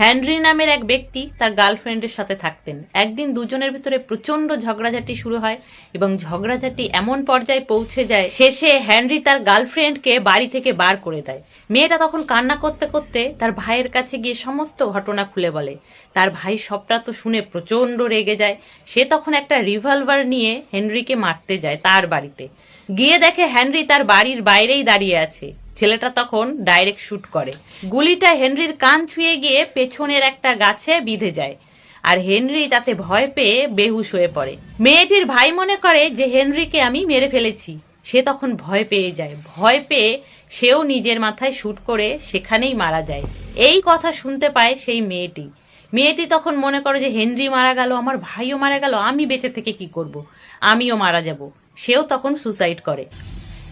Henry নামের এক ব্যক্তি তার গার্লফ্রেন্ডের সাথে থাকতেন। একদিন দুজনের ভিতরে প্রচণ্ড ঝগড়াঝাটি শুরু হয় এবং ঝগড়াঝাটি এমন পর্যায়ে পৌঁছে যায়, শেষে হ্যানরি তার গার্লফ্রেন্ডকে বাড়ি থেকে বার করে দেয়। মেয়েটা তখন কান্না করতে করতে তার ভাইয়ের কাছে গিয়ে সমস্ত ঘটনা খুলে বলে। তার ভাই সবটা তো শুনে প্রচণ্ড রেগে যায়। সে তখন একটা রিভলভার নিয়ে হেনরিকে মারতে যায় তার বাড়িতে। গিয়ে দেখে হেনরি তার বাড়ির বাইরেই দাঁড়িয়ে আছে। ছেলেটা তখন ডাইরেক্ট শুট করে। গুলিটা হেনরির কান ছুঁয়ে গিয়ে পেছনের একটা গাছে বিঁধে যায়। আর হেনরি তাতে ভয় পেয়ে বেহুশ হয়ে পড়ে। মেয়েটির ভাই মনে করে যে হেনরিকে আমি মেরে ফেলেছি। সে তখন ভয় পেয়ে যায়। ভয় পেয়ে সেও নিজের মাথায় শুট করে সেখানেই মারা যায়। এই কথা শুনতে পায় সেই মেয়েটি। মেয়েটি তখন মনে করে যে হেনরি মারা গেল, আমার ভাইও মারা গেল, আমি বেঁচে থেকে কি করব? আমিও মারা যাব। সেও তখন সুসাইড করে।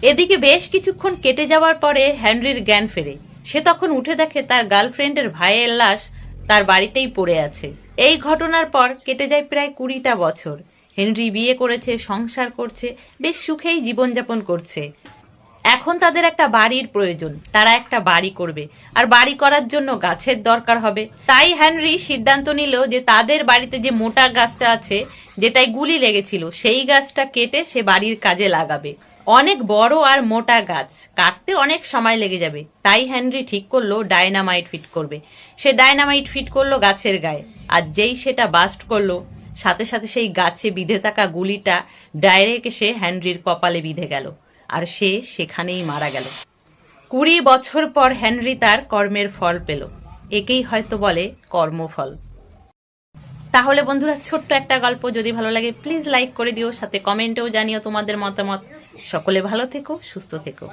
এদিকে বেশ কিছুক্ষণ কেটে যাওয়ার পরে হেনরির জ্ঞান ফেরে। সে তখন উঠে দেখে তার গার্লফ্রেন্ডের ভাইয়ের লাশ তার বাড়িতেই পড়ে আছে। এই ঘটনার পর কেটে যায় প্রায় কুড়িটা বছর। হেনরি বিয়ে করেছে, সংসার করছে, বেশ সুখেই জীবনযাপন করছে। এখন তাদের একটা বাড়ির প্রয়োজন। তারা একটা বাড়ি করবে। আর বাড়ি করার জন্য গাছের দরকার হবে। তাই হেনরি সিদ্ধান্ত নিল যে তাদের বাড়িতে যে মোটা গাছটা আছে যেটাই গুলি লেগেছিল, সেই গাছটা কেটে সে বাড়ির কাজে লাগাবে। অনেক বড় আর মোটা গাছ। কাটতে অনেক সময় লেগে যাবে। তাই হেনরি ঠিক করল, ডায়নামাইট ফিট করবে। সে ডায়নামাইট ফিট করল গাছের গায়ে। আর যেই সেটা বাস্ট করল, সাথে সাথে সেই গাছে বিঁধে থাকা গুলিটা ডাইরেক্ট এসে হেনরির কপালে বিঁধে গেল। আর সে সেখানেই মারা গেল। কুড়ি বছর পর হেনরি তার কর্মের ফল পেল। একেই হয়তো বলে কর্মফল। তাহলে বন্ধুরা, ছোট্ট একটা গল্প যদি ভালো লাগে, প্লিজ লাইক করে দিও, সাথে কমেন্টেও জানিও তোমাদের মতামত। সকলে ভালো থেকো, সুস্থ থেকো।